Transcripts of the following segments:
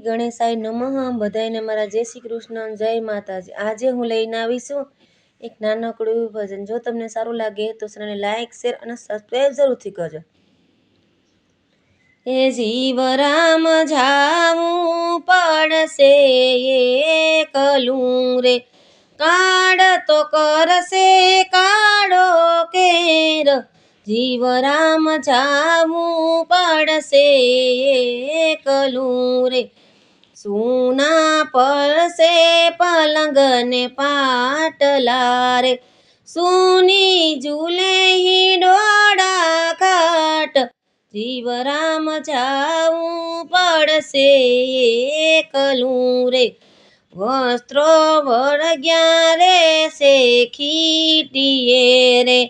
ગણેશાય નમઃ. બધાયને મારા જય શ્રી કૃષ્ણ, જય માતાજી. આજે હું લઈને આવી છું એક નાનકડું ભજન. જો તમને સારું લાગે તો ચેનલને લાઈક શેર અને સબસ્ક્રાઈબ જરૂરથી કરજો. એ જીવ રામ, જાવું પડશે એકલું રે. કાળ તો કરશે, કાળો કેર. જીવ રામ, જાવું પડશે એકલું રે. સુના પરસે પલંગ ને પાટલા રે સુની ઝૂલે ડોડા ખાટ જીવ રામ જાવું પડશે એકલું રે વસ્ત્રો વળગ્યા રે શેખીટીએ રે.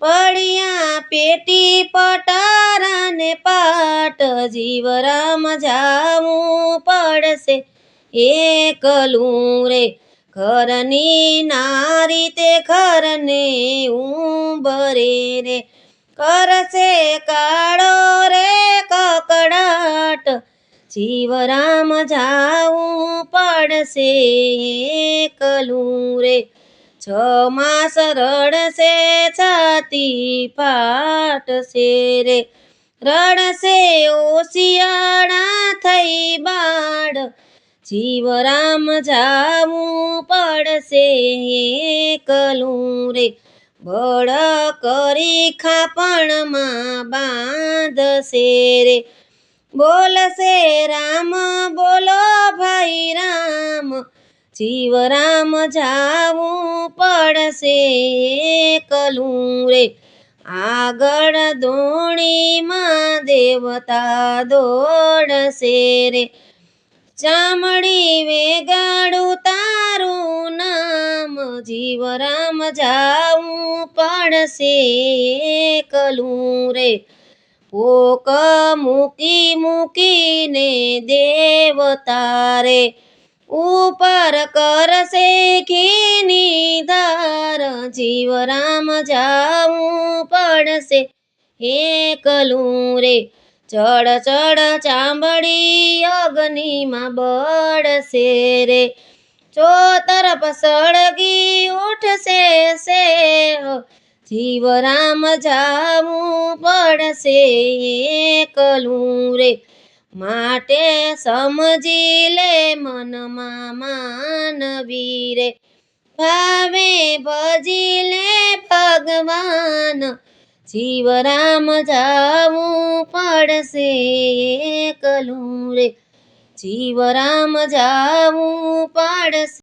પડ્યા પેટી પટારાને પાટ, જીવરામ જાવું પડશે. એકલું રે ઘરની નારી તે ઘરને ઉંબરે રે. કરશે કાળો રે કકડાટ, જીવરામ જાવું પડશે. એકલું રે છ માસ રડશે છાતી ફાટશે રે. રડશે શિયાળા થઈ બાળ. જીવરામ જાવું પડશે એકલું રે. બળ કરી ખાપણમાં બાંધશે રે. બોલશે રામ, બોલો ભાઈ રામ. જીવ રામ જાવું પડશે એકલું રે. આગળ દોણીમાં દેવતા દોડશે રે. ચામડી વેગાડું તારું નામ, જીવરામ જાવું પડશે એકલું રે. પોક મૂકી મૂકીને દેવતા રે. ઉપર કરશે ખીની ધાર. જીવ રામ જાવું પડશે. એકલું રે. ચડ ચડ ચાંબડી અગ્નિમાં બળશે રે. ચો તરફ સળગી ઉઠશે સે જીવ રામ જાવું પડશે એકલું રે. માટે સમજી લે મનમાં માનવી રે ભાવે ભજી લે ભગવાન. જીવ રામ જાવું પડશે એકલું રે જીવ જાવું પડશે